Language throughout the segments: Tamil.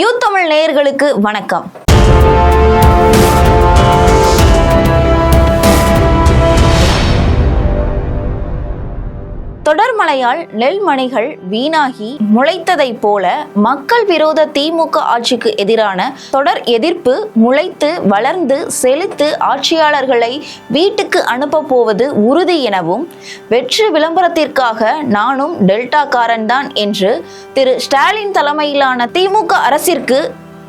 யூ தமிழ் நேயர்களுக்கு வணக்கம். கனமழையால் நெல் மணிகள் வீணாகி முளைத்ததைப் போல மக்கள் விரோத திமுக ஆட்சிக்கு எதிரான தொடர் எதிர்ப்பு முளைத்து வளர்ந்து செழித்து ஆட்சியாளர்களை வீட்டுக்கு அனுப்ப போவது உறுதி எனவும் வெற்றி விளம்பரத்திற்காக நானும் டெல்டாக்காரன் தான் என்று திரு ஸ்டாலின் தலைமையிலான திமுக அரசிற்கு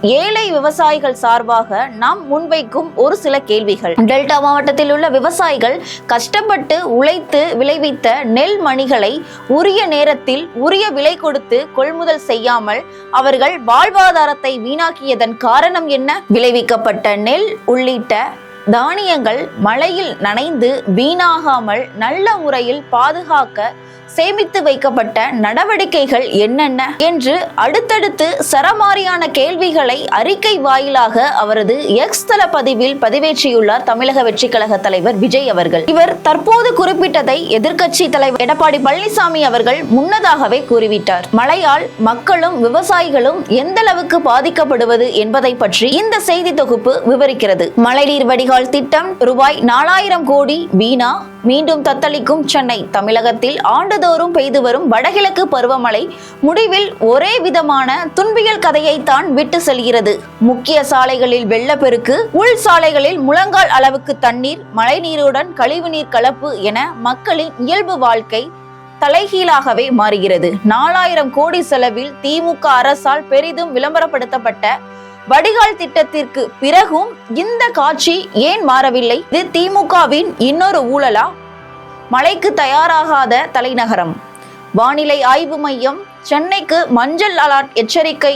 ஏழை விவசாயிகள் சார்பாக நாம் முன்வைக்கும் ஒரு சில கேள்விகள். டெல்டா மாவட்டத்தில் உள்ள விவசாயிகள் கஷ்டப்பட்டு உழைத்து விளைவித்த நெல் மணிகளை உரிய நேரத்தில் உரிய விலை கொடுத்து கொள்முதல் செய்யாமல் அவர்கள் வாழ்வாதாரத்தை வீணாக்கியதன் காரணம் என்ன? விளைவிக்கப்பட்ட நெல் உள்ளிட்ட தானியங்கள் மழையில் நனைந்து வீணாகாமல் நல்ல முறையில் பாதுகாக்க சேமித்து வைக்கப்பட்ட நடவடிக்கைகள் என்னென்ன என்று அடுத்தடுத்து சரமாரியான கேள்விகளை அறிக்கை வாயிலாக அவரது எக்ஸ் தள பதிவில் பதிவேற்றியுள்ளார் தமிழக வெற்றி கழக தலைவர் விஜய் அவர்கள். இவர் தற்போது குறிப்பிட்டதை எதிர்க்கட்சி தலைவர் எடப்பாடி பழனிசாமி அவர்கள் முன்னதாகவே கூறிவிட்டார். மழையால் மக்களும் விவசாயிகளும் எந்த அளவுக்கு பாதிக்கப்படுவது என்பதை பற்றி இந்த செய்தி தொகுப்பு விவரிக்கிறது. மழைநீர் வடிகால் திட்டம் ரூபாய் நாலாயிரம் கோடி வீணா. மீண்டும் தத்தளிக்கும் சென்னை தமிழகத்தில் ஆண்டு ஆண்டுதோறும் பெய்து வரும் வடகிழக்கு பருவமழை முடிவில் ஒரே விதமான துன்பியல் கதையைத்தான் விட்டு செல்கிறது. முக்கிய சாலைகளில் வெள்ளப்பெருக்கு உள் சாலைகளில் முழங்கால் அளவுக்கு தண்ணீர் மழைநீருடன் கழிவுநீர் கலப்பு என மக்களின் இயல்பு வாழ்க்கை தலைகீழாகவே மாறுகிறது. நாலாயிரம் கோடி செலவில் திமுக அரசால் பெரிதும் விளம்பரப்படுத்தப்பட்ட வடிகால் திட்டத்திற்கு பிறகும் இந்த காட்சி ஏன் மாறவில்லை? இது திமுகவின் இன்னொரு ஊழலா? மழைக்கு தயாராகாத தலைநகரம். வானிலை ஆய்வு மையம் சென்னைக்கு மஞ்சள் அலர்ட் எச்சரிக்கை.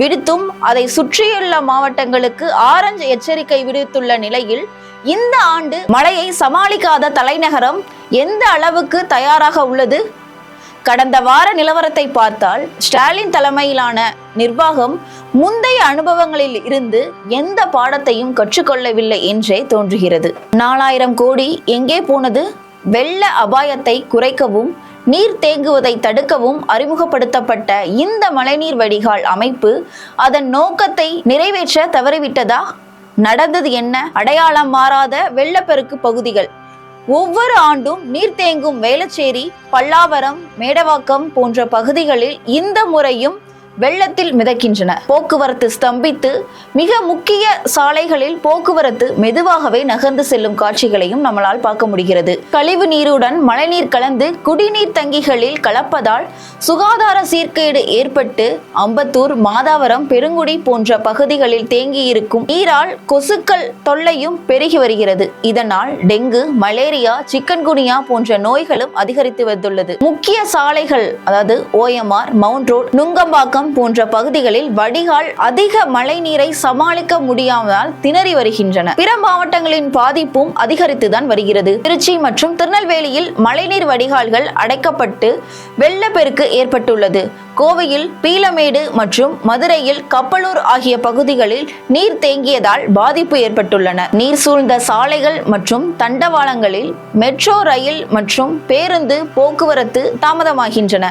விடுத்தும் அதை சுற்றியுள்ள மாவட்டங்களுக்கு ஆரஞ்சு எச்சரிக்கை விடுத்துள்ள நிலையில் இந்த ஆண்டு மழையை சமாளிக்காத தலைநகரம் எந்த அளவுக்கு தயாராக உள்ளது? கடந்த வார நிலவரத்தை பார்த்தால் ஸ்டாலின் தலைமையிலான நிர்வாகம் முந்தைய அனுபவங்களில் இருந்து எந்த பாடத்தையும் கற்றுக்கொள்ளவில்லை என்றே தோன்றுகிறது. நாலாயிரம் கோடி எங்கே போனது? வெள்ள அபாயத்தை குறைக்கவும் நீர் தேங்குவதை தடுக்கவும் அறிமுகப்படுத்தப்பட்ட இந்த மழைநீர் வடிகால் அமைப்பு அதன் நோக்கத்தை நிறைவேற்ற தவறிவிட்டதா? நடந்தது என்ன? அடையாளம் மாறாத வெள்ளப்பெருக்கு பகுதிகள். ஒவ்வொரு ஆண்டும் நீர் தேங்கும் வேளச்சேரி பல்லாவரம் மேடவாக்கம் போன்ற பகுதிகளில் இந்த முறையும் வெள்ளத்தில் மிதக்கின்றன. போக்குவரத்து ஸ்தம்பித்து மிக முக்கிய சாலைகளில் போக்குவரத்து மெதுவாகவே நகர்ந்து செல்லும் காட்சிகளையும் நம்மளால் பார்க்க முடிகிறது. கழிவு நீருடன் மழைநீர் கலந்து குடிநீர் தங்கிகளில் கலப்பதால் சுகாதார சீர்கேடு ஏற்பட்டு அம்பத்தூர் மாதாவரம் பெருங்குடி போன்ற பகுதிகளில் தேங்கியிருக்கும் நீரால் கொசுக்கள் தொல்லையும் பெருகி வருகிறது. இதனால் டெங்கு மலேரியா சிக்கன்குனியா போன்ற நோய்களும் அதிகரித்து வந்துள்ளது. முக்கிய சாலைகள் அதாவது ஓஎம்ஆர் மவுண்ட் ரோட் நுங்கம்பாக்கம் போன்ற பகுதிகளில் வடிகால் அதிக மழை நீரை சமாளிக்க முடியாமல் திணறி வருகின்றன. பிற மாவட்டங்களின் பாதிப்பும் அதிகரித்துதான் வருகிறது. திருச்சி மற்றும் திருநெல்வேலியில் மழைநீர் வடிகால்கள் அடைக்கப்பட்டு வெள்ளப்பெருக்கு ஏற்பட்டுள்ளது. கோவையில் பீலமேடு மற்றும் மதுரையில் கப்பலூர் ஆகிய பகுதிகளில் நீர் தேங்கியதால் பாதிப்பு ஏற்பட்டுள்ளன. நீர் சூழ்ந்த சாலைகள் மற்றும் தண்டவாளங்களில் மெட்ரோ ரயில் மற்றும் பேருந்து போக்குவரத்து தாமதமாகின்றன.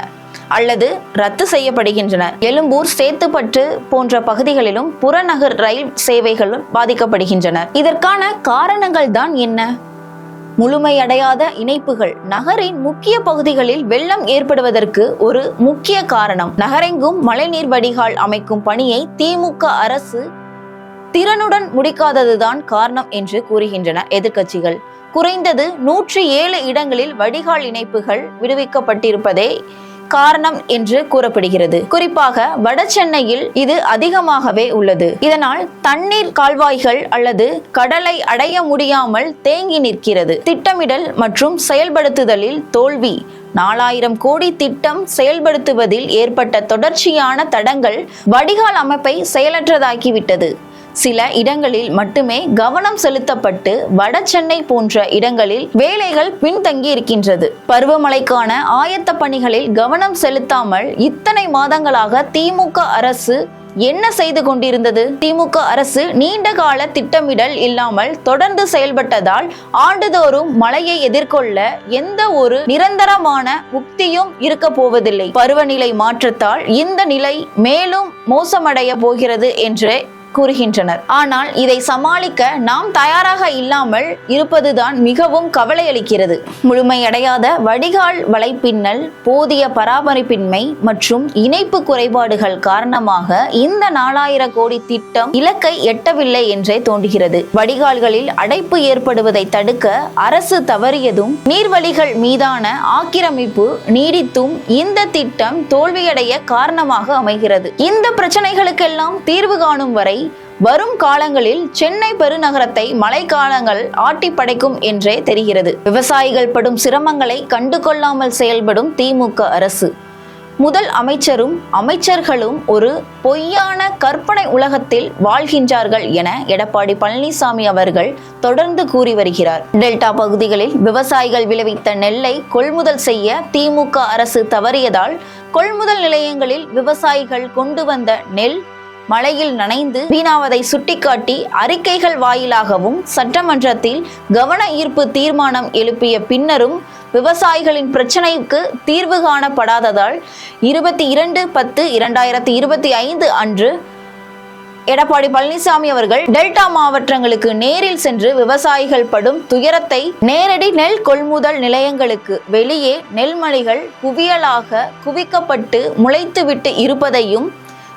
அல்லது ரத்து செய்யப்படுகின்றன. எழும்பூர் சேத்துப்பட்டு போன்ற பகுதிகளிலும் புறநகர் ரயில் சேவைகளும் பாதிக்கப்படுகின்றன. இதற்கான காரணங்கள் தான் என்ன? முழுமையடையாத இணைப்புகள். நகரின் முக்கிய பகுதிகளில் வெள்ளம் ஏற்படுவதற்கு ஒரு முக்கிய காரணம். நகரெங்கும் மழைநீர் வடிகால் அமைக்கும் பணியை திமுக அரசு திறனுடன் முடிக்காததுதான் காரணம் என்று கூறுகின்றன எதிர்க்கட்சிகள். குறைந்தது நூற்றி ஏழு இடங்களில் வடிகால் இணைப்புகள் விடுவிக்கப்பட்டிருப்பதே காரணம் என்று கூறப்படுகிறது. குறிப்பாக வட சென்னையில் இது அதிகமாகவே உள்ளது. இதனால் தண்ணீர் கால்வாய்கள் அல்லது கடலை அடைய முடியாமல் தேங்கி நிற்கிறது. திட்டமிடல் மற்றும் செயல்படுத்துதலில் தோல்வி. நாலாயிரம் கோடி திட்டம் செயல்படுத்துவதில் ஏற்பட்ட தொடர்ச்சியான தடங்கள் வடிகால் அமைப்பை செயலற்றதாக்கிவிட்டது சில இடங்களில் மட்டுமே கவனம் செலுத்தப்பட்டு வட சென்னை போன்ற இடங்களில் வேலைகள் பின்தங்கி இருக்கின்றது. பருவமழைக்கான ஆயத்த பணிகளில் கவனம் செலுத்தாமல் இத்தனை மாதங்களாக திமுக அரசு என்ன செய்து கொண்டிருந்தது? திமுக அரசு நீண்ட கால திட்டமிடல் இல்லாமல் தொடர்ந்து செயல்பட்டதால் ஆண்டுதோறும் மழையை எதிர்கொள்ள எந்த ஒரு நிரந்தரமான உக்தியும் இருக்க போவதில்லை. பருவநிலை மாற்றத்தால் இந்த நிலை மேலும் மோசமடைய போகிறது என்று கூறுகின்றனர். ஆனால் இதை சமாளிக்க நாம் தயாராக இல்லாமல் இருப்பதுதான் மிகவும் கவலையளிக்கிறது. முழுமையடையாத வடிகால் வலைப்பின்னல் போதிய பராமரிப்பின்மை மற்றும் இணைப்பு குறைபாடுகள் காரணமாக இந்த நாலாயிரம் கோடி திட்டம் இலக்கை எட்டவில்லை என்றே தோன்றுகிறது. வடிகால்களில் அடைப்பு ஏற்படுவதை தடுக்க அரசு தவறியதும் நீர்வழிகள் மீதான ஆக்கிரமிப்பு நீடித்தும் இந்த திட்டம் தோல்வியடைய காரணமாக அமைகிறது. இந்த பிரச்சனைகளுக்கெல்லாம் தீர்வு காணும் வரை வரும் காலங்களில் சென்னை பெருநகரத்தை மழைக்காலங்கள் ஆட்டி படைக்கும் என்றே தெரிகிறது. விவசாயிகள் படும் சிரமங்களை கண்டுகொள்ளாமல் செயல்படும் திமுக அரசு. முதல் அமைச்சரும் அமைச்சர்களும் ஒரு பொய்யான கற்பனை உலகத்தில் வாழ்கின்றார்கள் என எடப்பாடி பழனிசாமி அவர்கள் தொடர்ந்து கூறி வருகிறார். டெல்டா பகுதிகளில் விவசாயிகள் விளைவித்த நெல்லை கொள்முதல் செய்ய திமுக அரசு தவறியதால் கொள்முதல் நிலையங்களில் விவசாயிகள் கொண்டு வந்த நெல் மழையில் நனைந்து வீணாவதை சுட்டிக்காட்டி அறிக்கைகள் வாயிலாகவும் சட்டமன்றத்தில் கவன ஈர்ப்பு தீர்மானம் எழுப்பிய பின்னரும் விவசாயிகளின் பிரச்சனைக்கு தீர்வு காணப்படாததால் இருபத்தி இரண்டு பத்து இரண்டாயிரத்தி இருபத்தி ஐந்து அன்று எடப்பாடி பழனிசாமி அவர்கள் டெல்டா மாவட்டங்களுக்கு நேரில் சென்று விவசாயிகள் படும் துயரத்தை நேரடி நெல் கொள்முதல் நிலையங்களுக்கு வெளியே நெல்மணிகள் குவியலாக குவிக்கப்பட்டு முளைத்துவிட்டு இருப்பதையும்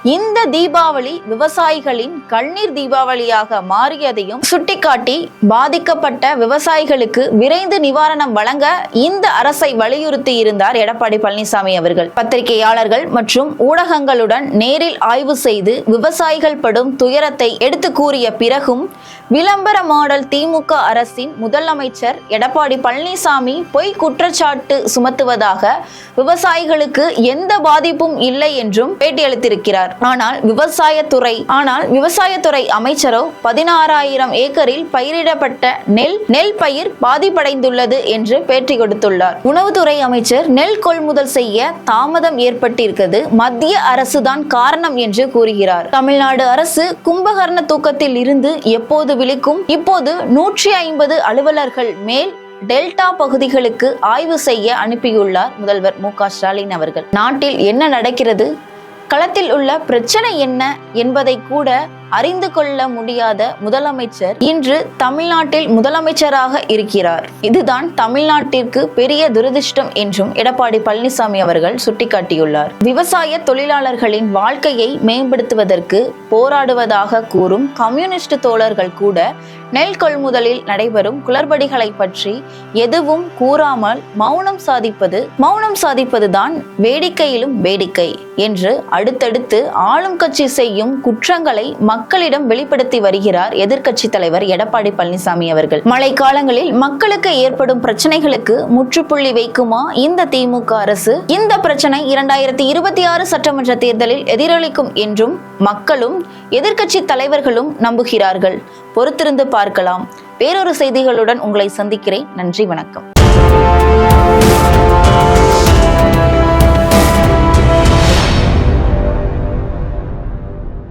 இந்த தீபாவளி விவசாயிகளின் கண்ணீர் தீபாவளியாக மாறியதையும் சுட்டிக்காட்டி பாதிக்கப்பட்ட விவசாயிகளுக்கு விரைந்து நிவாரணம் வழங்க இந்த அரசை வலியுறுத்தி இருந்தார் எடப்பாடி பழனிசாமி அவர்கள். பத்திரிகையாளர்கள் மற்றும் ஊடகங்களுடன் நேரில் ஆய்வு செய்து விவசாயிகள் படும் துயரத்தை எடுத்து கூறிய பிறகும் விளம்பர மாடல் திமுக அரசின் முதலமைச்சர் எடப்பாடி பழனிசாமி பொய் குற்றச்சாட்டு சுமத்துவதாக விவசாயிகளுக்கு எந்த பாதிப்பும் இல்லை என்றும் பேட்டியளித்திருக்கிறார். ஆனால் விவசாயத்துறை ஆனால் விவசாயத்துறை அமைச்சரோ பதினாறாயிரம் ஏக்கரில் பயிரிடப்பட்ட நெல் நெல் பயிர் பாதிப்படைந்துள்ளது என்று பேட்டி கொடுத்துள்ளார். உணவுத்துறை அமைச்சர் நெல் கொள்முதல் செய்ய தாமதம் ஏற்பட்டிருக்கிறது. மத்திய அரசுதான் காரணம் என்று கூறுகிறார். தமிழ்நாடு அரசு கும்பகர்ண தூக்கத்தில் இருந்து எப்போது விழிக்கும்? இப்போது நூற்றி ஐம்பது அலுவலர்கள் மேல் டெல்டா பகுதிகளுக்கு ஆய்வு செய்ய அனுப்பியுள்ளார் முதல்வர் மு ஸ்டாலின் அவர்கள். நாட்டில் என்ன நடக்கிறது? களத்தில் உள்ள பிரச்சனை என்ன என்பதை கூட அறிந்து கொள்ள முடியாத முதலமைச்சர் இன்று தமிழ்நாட்டில் முதலமைச்சராக இருக்கிறார். இதுதான் தமிழ்நாட்டிற்கு பெரிய துரதிருஷ்டம் என்றும் எடப்பாடி பழனிசாமி அவர்கள் சுட்டிக்காட்டியுள்ளார். விவசாய தொழிலாளர்களின் வாழ்க்கையை மேம்படுத்துவதற்கு போராடுவதாக கூறும் கம்யூனிஸ்ட் தோழர்கள் கூட நெல் கொள்முதலில் நடைபெறும் குளறுபடிகளை பற்றி எதுவும் கூறாமல் மௌனம் சாதிப்பது மௌனம் சாதிப்பதுதான் வேடிக்கையிலும் வேடிக்கை என்று அடுத்தடுத்து ஆளும் கட்சி செய்யும் குற்றங்களை மக்களிடம் வெளிப்படுத்தி வருகிறார் எதிர்க்கட்சி தலைவர் எடப்பாடி பழனிசாமி அவர்கள். மழை காலங்களில் மக்களுக்கு ஏற்படும் பிரச்சனைகளுக்கு முற்றுப்புள்ளி வைக்குமா இந்த திமுக அரசு? இந்த பிரச்சனை இரண்டாயிரத்தி இருபத்தி ஆறு சட்டமன்ற தேர்தலில் எதிரொலிக்கும் என்றும் மக்களும் எதிர்க்கட்சி தலைவர்களும் நம்புகிறார்கள். பொறுத்திருந்து பார்க்கலாம். வேறொரு செய்திகளுடன் உங்களை சந்திக்கிறேன். நன்றி வணக்கம்.